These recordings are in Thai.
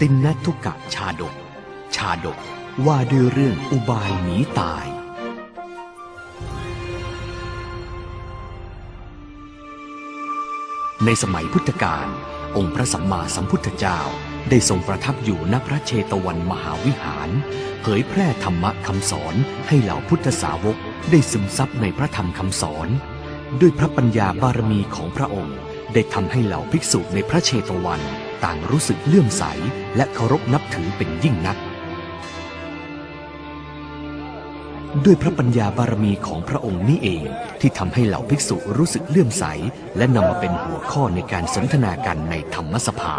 ตินนทุกะชาดก ชาดกว่าด้วยเรื่องอุบายหนีตาย ในสมัยพุทธกาลองค์พระสัมมาสัมพุทธเจ้าได้ทรงประทับอยู่ณพระเชตวันมหาวิหาร เผยแพร่ธรรมะคำสอนให้เหล่าพุทธสาวกได้ซึมซับในพระธรรมคำสอน ด้วยพระปัญญาบารมีของพระองค์ ได้ทำให้เหล่าภิกษุในพระเชตวัน ต่างรู้สึกเลื่อมใสและเคารพนับถือเป็นยิ่งนัก ด้วยพระปัญญาบารมีของพระองค์นี่เองที่ทำให้เหล่าภิกษุรู้สึกเลื่อมใส และนำมาเป็นหัวข้อในการสนทนากันในธรรมสภา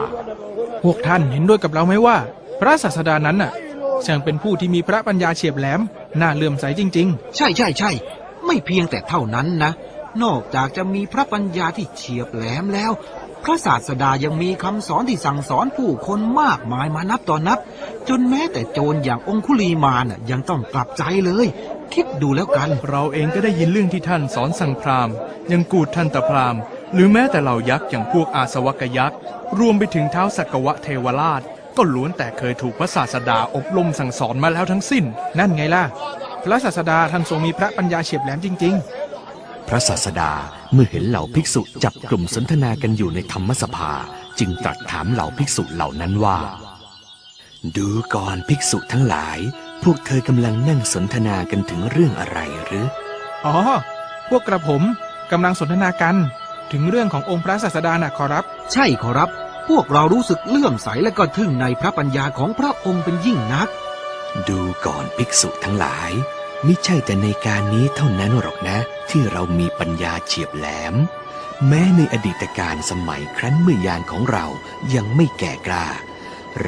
พวกท่านเห็นด้วยกับเราไหมว่า พระศาสดานั้นน่ะช่างเป็นผู้ที่มีพระปัญญาเฉียบแหลม น่าเลื่อมใสจริงใช่ใช่ใช่ ไม่เพียงแต่เท่านั้นนะ นอกจากจะมีพระปัญญาที่เฉียบแหลมแล้วพ ระศาสดายังมีคำสอนที่สั่งสอนผู้คนมากมายมานับต่อนนับ จนแม้แต่โจรอย่างองคุลีมานน่ะยังต้องกลับใจเลย คิดดูแล้วกันๆเราเองก็ได้ยินเรื่องที่ท่านสอนสั่งพราหมณ์อยังกูดทันตพราหมณ์ หรือแม้แต่เหล่ายักษ์อย่างพวกอาสวัคยักษ์รวมไปถึงเท้าสักกวะเทวราช ก็ล้วนแต่เคยถูกพระศาสดาอบรมสั่งสอนมาแล้วทั้งสิ้นๆนั่นไงล่ะ พระศาสดาท่านทรงมีพระปัญญาเฉียบแหลมจริงพระศาสดา เมื่อเห็นเหล่าภิกษุจับกลุ่มสนทนากันอยู่ในธรรมสภา จึงตรัสถามเหล่าภิกษุเหล่านั้นว่า ดูก่อนภิกษุทั้งหลาย พวกเธอกำลังนั่งสนทนากันถึงเรื่องอะไรหรือๆอ๋อ พวกกระผมกำลังสนทนากัน ถึงเรื่องขององค์พระศาสดาน่ะขอรับ ใช่ขอรับ พวกเรารู้สึกเลื่อมใสและก็ทึ่งในพระปัญญาของพระองค์เป็นยิ่งนัก ดูก่อนภิกษุทั้งหลาย มิใช่แต่ในการนี้เท่านั้นหรอกนะ ที่เรามีปัญญาเฉียบแหลม แม้ในอดีตการสมัยครั้นเมื่อยานของเรายังไม่แก่กล้า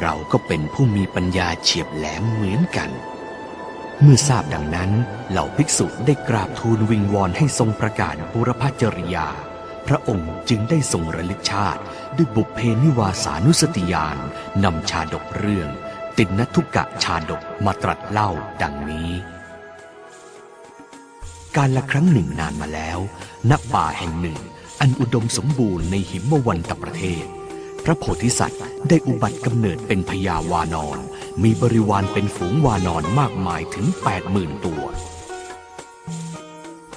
เราก็เป็นผู้มีปัญญาเฉียบแหลมเหมือนกัน เมื่อทราบดังนั้นเหล่าภิกษุได้กราบทูลวิงวอนให้ทรงประกาศบุรพจริยา พระองค์จึงได้ทรงระลึกชาติ ด้วยบุพเพนิวาสานุสติญาณนำชาดกเรื่อง ตินนทุกะชาดกมาตรัสเล่าดังนี้ การละครั้งหนึ่งนานมาแล้ว ณ ป่าแห่งหนึ่ง อันอุดมสมบูรณ์ในหิมวันตประเทศ พระโพธิสัตว์ได้อุบัติกำเนิดเป็นพญาวานอน มีบริวารเป็นฝูงวานอนมากมายถึง 80,000 ตัว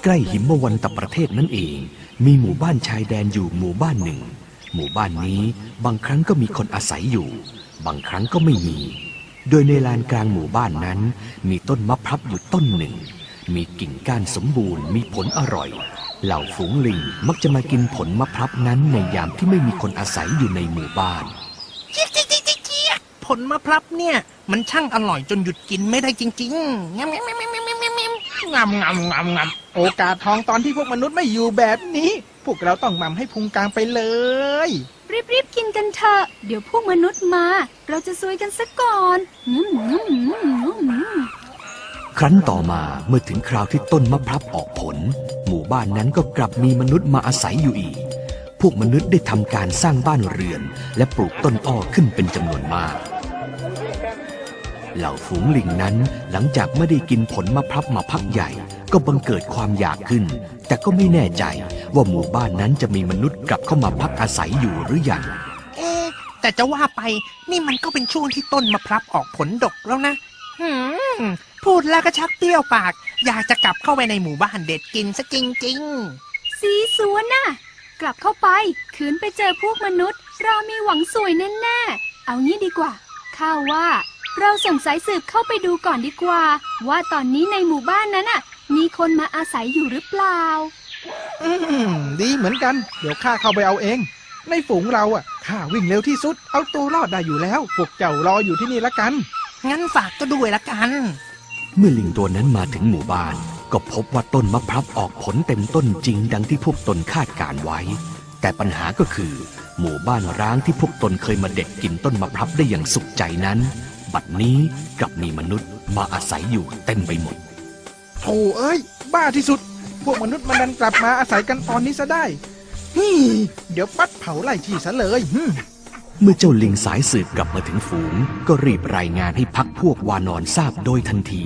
ใกล้หิมวันตประเทศนั่นเอง มีหมู่บ้านชายแดนอยู่หมู่บ้านหนึ่ง หมู่บ้านนี้บางครั้งก็มีคนอาศัยอยู่ บางครั้งก็ไม่มี โดยในลานกลางหมู่บ้านนั้น มีต้นมะพร้าวอยู่ต้นหนึ่ง มีกิ่งก้านสมบูรณ์ มีผลอร่อย เหล่าฝูงลิงมักจะมากินผลมะพร้าวนั้นในยามที่ไม่มีคนอาศัยอยู่ในหมู่บ้าน เจี๊ยกเจี๊ยกเจี๊ยกเจี๊ยกผลมะพร้าวเนี่ย มันช่างอร่อยจนหยุดกินไม่ได้จริงๆงำงำงำงำงำงำงำงำงำงำโอกาสทองตอนที่พวกมนุษย์ไม่อยู่แบบนี้ พวกเราต้องมั่มให้พุงกลางไปเลย รีบๆกินกันเถอะ เดี๋ยวพวกมนุษย์มา เราจะซวยกันซะก่อนอืมอืมอืมอืมอืม ครั้นต่อมาเมื่อถึงคราวที่ต้นมะพร้าวออกผล หมู่บ้านนั้นก็กลับมีมนุษย์มาอาศัยอยู่อีก พวกมนุษย์ได้ทำการสร้างบ้านเรือน และปลูกต้นอ้อขึ้นเป็นจำนวนมาก เหล่าฝูงลิงนั้นหลังจากไม่ได้กินผลมะพร้าวมาพักใหญ่ ก็บังเกิดความอยากขึ้น แต่ก็ไม่แน่ใจว่าหมู่บ้านนั้นจะมีมนุษย์กลับเข้ามาพักอาศัยอยู่หรือยังเอ๊ะแต่จะว่าไปนี่มันก็เป็นช่วงที่ต้นมะพร้าวออกผลดกแล้วนะ หืม พูดแล้วก็ชักเปรี้ยวปาก อยากจะกลับเข้าไปในหมู่บ้านเด็ดกินซะจริงสีสวนน่ะ กลับเข้าไป คืนไปเจอพวกมนุษย์ เรามีหวังสวยแน่ๆ เอางี้ดีกว่า ข้าว่า เราส่งสายสืบเข้าไปดูก่อนดีกว่า ว่าตอนนี้ในหมู่บ้านนั้นน่ะ มีคนมาอาศัยอยู่หรือเปล่าอืมดีเหมือนกัน เดี๋ยวข้าเข้าไปเอาเอง ในฝูงเราอะข้าวิ่งเร็วที่สุด เอาตัวรอดได้อยู่แล้ว พวกเจ้ารออยู่ที่นี่ละกันๆงั้นฝากก็ด้วยละกัน เมื่อลิงตัวนั้นมาถึงหมู่บ้าน ก็พบว่าต้นมะพร้าวออกผลเต็มต้นจริงดังที่พวกตนคาดการไว้ แต่ปัญหาก็คือ หมู่บ้านร้างที่พวกตนเคยมาเด็ดกินต้นมะพร้าวได้อย่างสุขใจนั้น บัดนี้กลับมีมนุษย์มาอาศัยอยู่เต็มไปหมดโธ่เอ้ย บ้าที่สุด พวกมนุษย์มันดันกลับมาอาศัยกันตอนนี้ซะได้ฮี่เดี๋ยวปัดเผาไล่ที่ซะเลยฮึ เมื่อเจ้าลิงสายสืบกลับมาถึงฝูง ก็รีบรายงานให้พักพวกวานอนทราบโดยทันที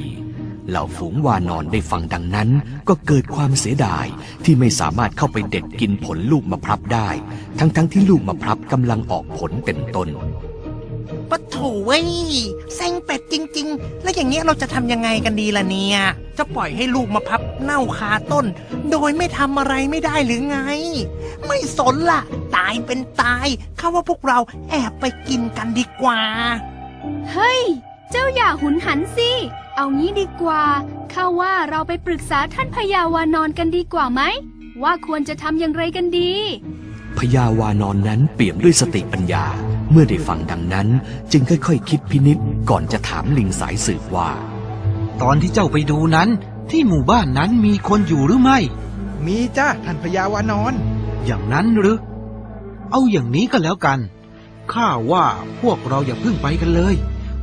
เหล่าฝูงวานอนได้ฟังดังนั้น ก็เกิดความเสียดายที่ไม่สามารถเข้าไปเด็ดกินผลลูกมะพร้าวได้ ทั้งๆทที่ลูกมะพร้าวกำลังออกผลเต็มต้นปะโถเว้ยเซ็งเป็ดจริง ๆ แล้วอย่างเงี้ยเราจะทำยังไงกันดีล่ะเนี่ย จะปล่อยให้ลูกมาพับ เน่าคาต้น โดยไม่ทำอะไรไม่ได้หรือไง ไม่สนล่ะ ตายเป็นตายข้าว่าพวกเราแอบไปกินกันดีกว่า เฮ้ย เจ้าอย่าหุนหันสิ เอางี้ดีกว่าข้าว่าเราไปปรึกษาท่านพญาวานอนกันดีกว่าไหม ว่าควรจะทำอย่างไรกันดีพญาวานอนนั้นเปี่ยมด้วยสติปัญญา เมื่อได้ฟังดังนั้น จึงค่อยๆคิดพินิษก่อนจะถามลิงสายสืบว่า ตอนที่เจ้าไปดูนั้น ที่หมู่บ้านนั้นมีคนอยู่หรือไม่ มีจ้าท่านพญาวานอน อย่างนั้นหรือ เอาอย่างนี้ก็แล้วกัน ข้าว่าพวกเราอย่าเพิ่งไปกันเลย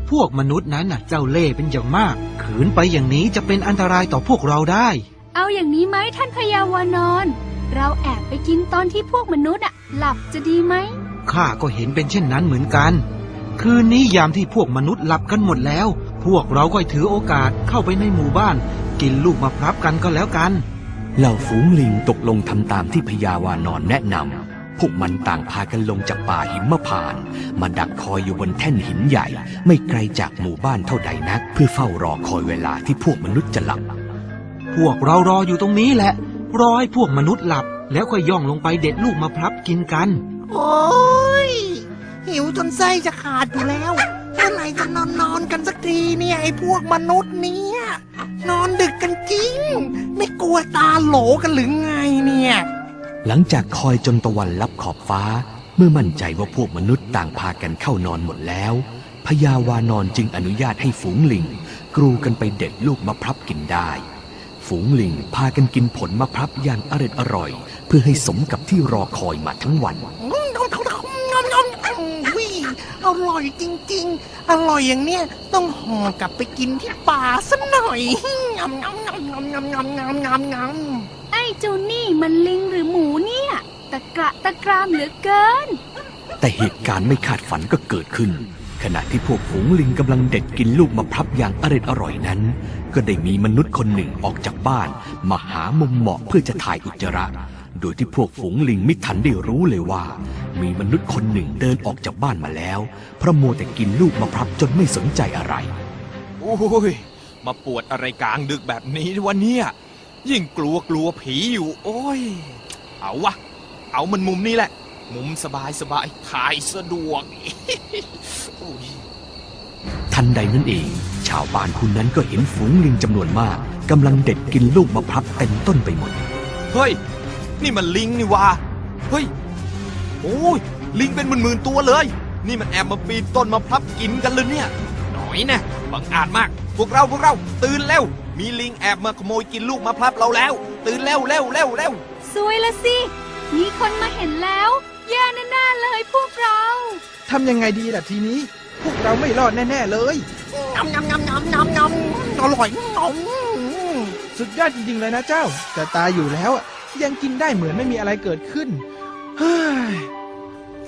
พวกมนุษย์นั้นน่ะเจ้าเล่ห์เป็นอย่างมาก ขืนไปอย่างนี้จะเป็นอันตรายต่อพวกเราได้ เอาอย่างนี้ไหมท่านพญาวานอน เราแอบไปกินตอนที่พวกมนุษย์อะหลับจะดีไหมข้าก็เห็นเป็นเช่นนั้นเหมือนกัน คืนนี้ยามที่พวกมนุษย์หลับกันหมดแล้ว พวกเราก็ถือโอกาสเข้าไปในหมู่บ้าน กินลูกมะพร้าวกันก็แล้วกัน เหล่าฝูงลิงตกลงทำตามที่พญาวานอนแนะนำพวกมันต่างพากันลงจากป่าหิมพานต์มาดักคอยอยู่บนแท่นหินใหญ่ ไม่ไกลจากหมู่บ้านเท่าใดนัก เพื่อเฝ้ารอคอยเวลาที่พวกมนุษย์จะหลับ พวกเรารออยู่ตรงนี้แหละ รอให้พวกมนุษย์หลับ แล้วค่อยย่องลงไปเด็ดลูกมะพร้าวกินกัน โอ้ยหิวจนไส้จะขาดอยู่แล้ว เมื่อไหร่จะนอนนอนกันสักทีเนี่ยไอ้พวกมนุษย์เนี่ยนอนดึกกันจริง ไม่กลัวตาโหลกันหรือไงเนี่ย หลังจากคอยจนตะวันลับขอบฟ้า เมื่อมั่นใจว่าพวกมนุษย์ต่างพากันเข้านอนหมดแล้วพญาวานอนจึงอนุญาตให้ฝูงลิง กรูกันไปเด็ดลูกมะพร้าวกินได้ ฝูงลิงพากันกินผลมะพร้าวอย่างอร็ดอร่อย เพื่อให้สมกับที่รอคอยมาทั้งวัน อร่อยจริง ๆ อร่อยอย่างเนี้ยต้องห่อกลับไปกินที่ป่าสักหน่อยงอมงอมงอมงอมงอมงอมงอมงอมงอมไอ้เจ้านี่มันลิงหรือหมูเนี่ย ตะกระตะกรามเหลือเกิน แต่เหตุการณ์ไม่คาดฝันก็เกิดขึ้น ขณะที่พวกฝูงลิงกำลังเด็ดกินลูกมะพร้าวอย่างอร็ดอร่อยนั้น ก็ได้มีมนุษย์คนหนึ่งออกจากบ้าน มาหามุมเหมาะเพื่อจะถ่ายอุจจาระ โดยที่พวกฝูงลิงไม่ทันได้รู้เลยว่า มีมนุษย์คนหนึ่งเดินออกจากบ้านมาแล้วเพราะมัวแต่กินลูกมะพร้าวจนไม่สนใจอะไร โอ้ย มาปวดอะไรกลางดึกแบบนี้วะเนี่ย ยิ่งกลัวกลัวผีอยู่ โอ้ย เอาวะ เอามันมุมนี้แหละ มุมสบายสบายถ่ายสะดวกโอ้ยทันใดนั้นเอง ชาวบ้านคนนั้นก็เห็นฝูงลิงจำนวนมากกำลังเด็ดกินลูกมะพร้าวเต็มต้นไปหมด เฮ้ย นี่มันลิงนี่วะเฮ้ย โอ้ย ลิงเป็นหมื่นๆตัวเลย นี่มันแอบมาปีนต้นมะพร้าวกินกันเลยเนี่ย หน่อยนะ บังอาจมาก พวกเราพวกเรา ตื่นเร็ว มีลิงแอบมาขโมยกินลูกมะพร้าวเราแล้ว ตื่นเร็วเร็วเร็วเร็วสวยละสิ มีคนมาเห็นแล้ว แย่แน่ๆเลยพวกเรา ทำยังไงดีล่ะทีนี้ พวกเราไม่รอดแน่ ๆ เลยงำงำงำงำงำงำอร่อยงอมสุดยอดจริง ๆ เลยนะเจ้า จะตายอยู่แล้วอะ ยังกินได้เหมือนไม่มีอะไรเกิดขึ้น เฮ้ย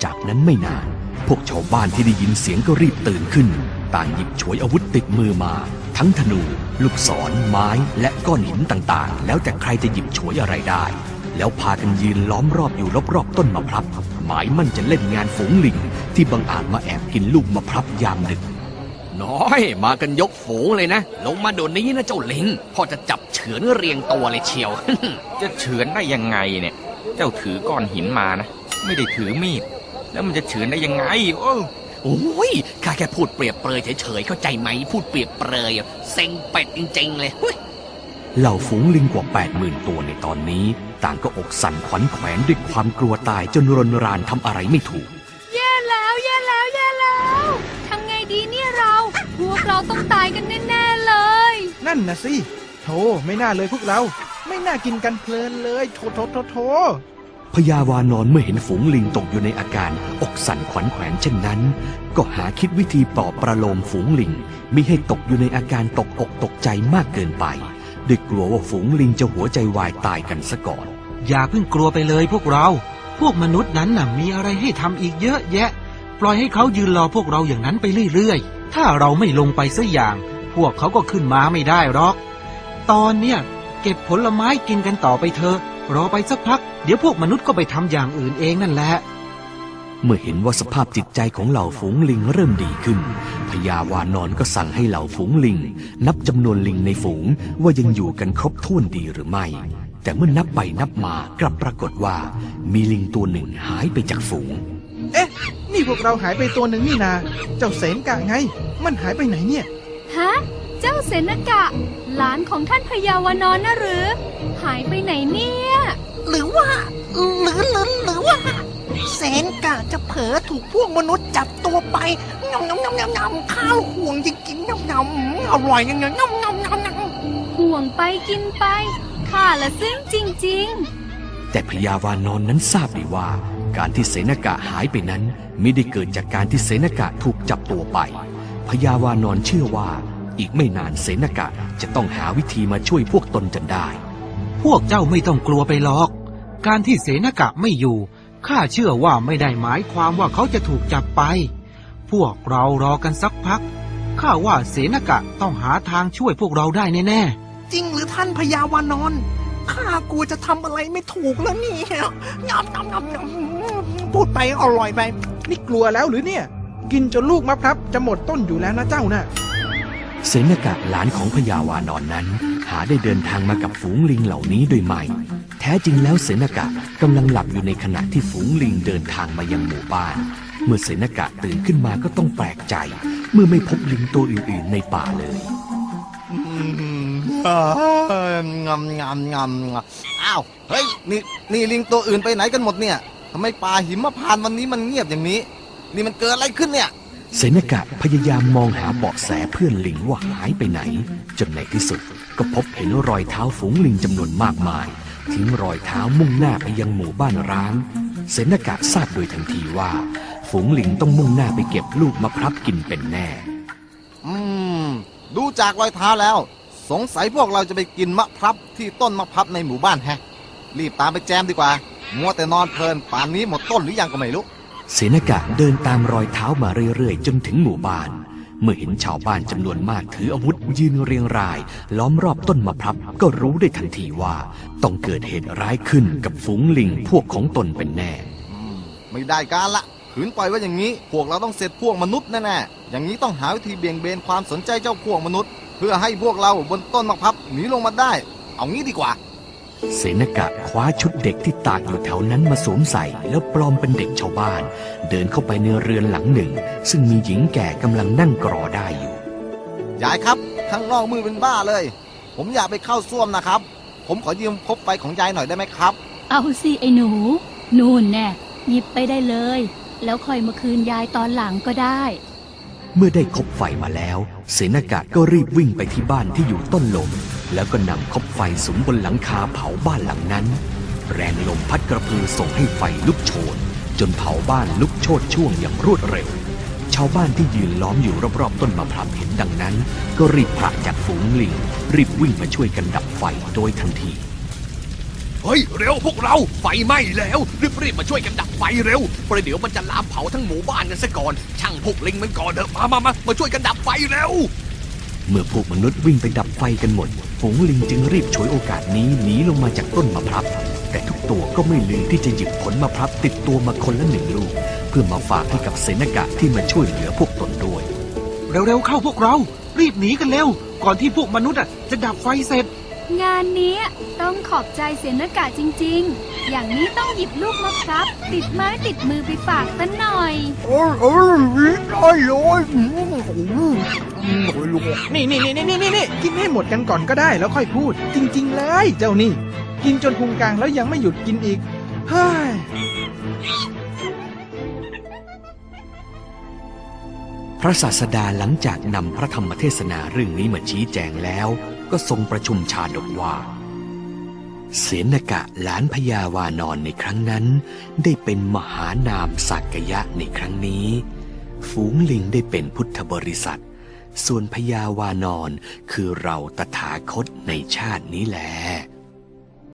จากนั้นไม่นาน พวกชาวบ้านที่ได้ยินเสียงก็รีบตื่นขึ้น ต่างหยิบฉวยอาวุธติดมือมา ทั้งธนู ลูกศร ไม้ และก้อนหินต่างๆ แล้วแต่ใครจะหยิบฉวยอะไรได้ แล้วพากันยืนล้อมรอบอยู่รอบๆต้นมะพร้าวหมายมั่นจะเล่นงานฝูงลิงที่บังอาจมาแอบกินลูกมะพร้าวยามดึก น้อย มากันยกฝูงเลยนะ ลงมาเดี๋ยวนี้นะเจ้าลิงพ่อจะจับเฉือนเรียงตัวเลยเชียว จะเฉือนได้ยังไงเนี่ย เจ้าถือก้อนหินมานะ ไม่ได้ถือมีด แล้วมันจะเฉือนได้ยังไง โอ้โอ้ยข้าแค่พูดเปรียบเปรยเฉยๆเข้าใจไหม พูดเปรียบเปรยเซ็งเป็ดจริง ๆ เลยเฮ้ยเหล่าฝูงลิงกว่า 80,000 ตัวในตอนนี้ ต่างก็อกสั่นขวัญแขวนด้วยความกลัวตายจนรนรานทำอะไรไม่ถูก นั่นนะสิโธ่ไม่น่าเลยพวกเรา ไม่น่ากินกันเพลินเลยโถโถโถโถพญาวานอนเมื่อเห็นฝูงลิงตกอยู่ในอาการอกสั่นขวัญแขวนเช่นนั้น ก็หาคิดวิธีปลอบประโลมฝูงลิงมิให้ตกอยู่ในอาการตกอกตกใจมากเกินไปด้วยกลัวว่าฝูงลิงจะหัวใจวายตายกันซะก่อน อย่าเพิ่งกลัวไปเลยพวกเรา พวกมนุษย์นั้นน่ะมีอะไรให้ทำอีกเยอะแยะ ปล่อยให้เขายืนรอพวกเราอย่างนั้นไปเรื่อยๆ ถ้าเราไม่ลงไปสักอย่าง พวกเขาก็ขึ้นมาไม่ได้หรอก ตอนเนี้ยเก็บผลไม้กินกันต่อไปเถอะ รอไปสักพัก เดี๋ยวพวกมนุษย์ก็ไปทำอย่างอื่นเองนั่นแหละ เมื่อเห็นว่าสภาพจิตใจของเหล่าฝูงลิงเริ่มดีขึ้นพญาวานอนก็สั่งให้เหล่าฝูงลิง นับจำนวนลิงในฝูงว่ายังอยู่กันครบถ้วนดีหรือไม่ แต่เมื่อนับไปนับมากลับปรากฏว่า มีลิงตัวหนึ่งหายไปจากฝูง เอ๊ะ นี่พวกเราหายไปตัวหนึ่งนี่นา เจ้าเสนกะไง มันหายไปไหนเนี่ย ฮะ เจ้าเสนกะ หลานของท่านพญาวานอนนะหรือ หายไปไหนเนี่ย หรือว่า หรือหรือหรือว่าแสนกะจะเผลอถูกพวกมนุษย์จับตัวไปงำงำงำงำงำข้าวห่วงจริงๆงำงำอร่อยงำงำงำงำงำงำห่วงไปกินไปข้าละซึ้งจริงแต่พญาวานอนนั้นทราบดีว่า การที่เสนกะหายไปนั้น ไม่ได้เกิดจากการที่เสนกะถูกจับตัวไป พญาวานอนเชื่อว่า อีกไม่นานเสนกะจะต้องหาวิธีมาช่วยพวกตนจนได้ พวกเจ้าไม่ต้องกลัวไปหรอก การที่เสนกะไม่อยู่ข้าเชื่อว่าไม่ได้หมายความว่าเขาจะถูกจับไป พวกเรารอกันสักพักข้าว่าเสนกะต้องหาทางช่วยพวกเราได้แน่จริงหรือท่านพญาวานอนข้ากลัวจะทำอะไรไม่ถูกแล้วเนี่ยงำงำงำงำพูดไปอร่อยไปนี่กลัวแล้วหรือเนี่ย กินจนลูกมะพร้าวจะหมดต้นอยู่แล้วนะเจ้าน่ะเสนกะหลานของพญาวานอนนั้น หาได้เดินทางมากับฝูงลิงเหล่านี้โดยไม่แท้จริงแล้วเสนกะกำลังหลับอยู่ในขณะที่ฝูงลิงเดินทางมายังหมู่บ้าน เมื่อเสนกะตื่นขึ้นมาก็ต้องแปลกใจ เมื่อไม่พบลิงตัวอื่นๆในป่าเลยงำงำงำอ้าวเฮ้ยนี่นี่ลิงตัวอื่นไปไหนกันหมดเนี่ยทำไมป่าหิมพานต์วันนี้มันเงียบอย่างนี้ นี่มันเกิดอะไรขึ้นเนี่ย เสนกะพยายามมองหาเบาะแสเพื่อนลิงว่าหายไปไหน จนในที่สุด ก็พบเห็นรอยเท้าฝูงลิงจำนวนมากมาย ทิ้งรอยเท้ามุ่งหน้าไปยังหมู่บ้านร้าง เสนกะทราบโดยทันทีว่า ฝูงลิงต้องมุ่งหน้าไปเก็บลูกมะพร้าวกินเป็นแน่ อืม ดูจากรอยเท้าแล้ว สงสัยพวกเราจะไปกินมะพร้าวที่ต้นมะพร้าวในหมู่บ้านแฮะ รีบตามไปแจมดีกว่า มัวแต่นอนเพลินป่านนี้หมดต้นหรือยังก็ไม่รู้ เสนกะเดินตามรอยเท้ามาเรื่อยๆ จนถึงหมู่บ้าน เมื่อเห็นชาวบ้านจำนวนมากถืออาวุธยืนเรียงราย ล้อมรอบต้นมะพร้าวก็รู้ได้ทันทีว่า ต้องเกิดเหตุร้ายขึ้นกับฝูงลิงพวกของตนเป็นแน่ ไม่ได้การละขืนปล่อยไว้อย่างนี้ พวกเราต้องเสร็จพวกมนุษย์แน่ๆอย่างนี้ต้องหาวิธีเบี่ยงเบนความสนใจเจ้าพวกมนุษย์ เพื่อให้พวกเราบนต้นมะพร้าวหนีลงมาได้ เอางี้ดีกว่า เสนกะคว้าชุดเด็กที่ตากอยู่แถวนั้นมาสวมใส่แล้วปลอมเป็นเด็กชาวบ้าน เดินเข้าไปในเรือนหลังหนึ่ง ซึ่งมีหญิงแก่กำลังนั่งกรอได้อยู่ ยายครับ ข้างนอกมือเป็นบ้าเลย ผมอยากไปเข้าส้วมนะครับ ผมขอยืมพบไฟของยายหน่อยได้ไหมครับๆเอาสิไอ้หนู นู่นแน่หยิบไปได้เลย แล้วค่อยมาคืนยายตอนหลังก็ได้ เมื่อได้คบไฟมาแล้ว เสนกะก็รีบวิ่งไปที่บ้านที่อยู่ต้นลม แล้วก็นำคบไฟสุมบนหลังคาเผาบ้านหลังนั้น แรงลมพัดกระพือส่งให้ไฟลุกโชน จนเผาบ้านลุกโชนช่วงอย่างรวดเร็ว ชาวบ้านที่ยืนล้อมอยู่รอบๆต้นมะพร้าวเห็นดังนั้น ก็รีบผละจากฝูงลิง รีบวิ่งมาช่วยกันดับไฟโดยทันทีเฮ้ยเร็วพวกเราไฟไหม้แล้วรีบรีบๆมาช่วยกันดับไฟเร็วประเดี๋ยวมันจะลามเผาทั้งหมู่บ้านกันซะก่อน ช่างพวกลิงมันก่อนเถอะมามามามาช่วยกันดับไฟเร็ว เมื่อพวกมนุษย์วิ่งไปดับไฟกันหมด ฝูงลิงจึงรีบฉวยโอกาสนี้หนีลงมาจากต้นมะพร้าวแต่ทุกตัวก็ไม่ลืมที่จะหยิบผลมะพร้าวติดตัวมาคนละหนึ่งลูก เพื่อมาฝากให้กับเสนากะที่มาช่วยเหลือพวกตนด้วย เร็วๆเข้าพวกเรา รีบหนีกันเร็ว ก่อนที่พวกมนุษย์จะดับไฟเสร็จ งานนี้ต้องขอบใจเสียนกะจริง ๆ อย่างนี้ต้องหยิบลูกมะพร้าวติดไม้ติดมือไปฝากตันหน่อย โอ้ยโอ้ยได้เลยอืมโอ้โหอืมโอ้ยลูกนี่นี่นี่นี่นี่นี่กินให้หมดกันก่อนก็ได้แล้วค่อยพูด จริง ๆ เลยเจ้านี่ กินจนพุงกลางแล้วยังไม่หยุดกินอีกเฮ้ยพระศาสดาหลังจากนำพระธรรมเทศนาเรื่องนี้มาชี้แจงแล้ว ก็ทรงประชุมชาดกว่า เสนกะหลานพญาวานอนในครั้งนั้น ได้เป็นมหานามสักยะในครั้งนี้ ฝูงลิงได้เป็นพุทธบริษัท ส่วนพญาวานอนคือเราตถาคตในชาตินี้แหละ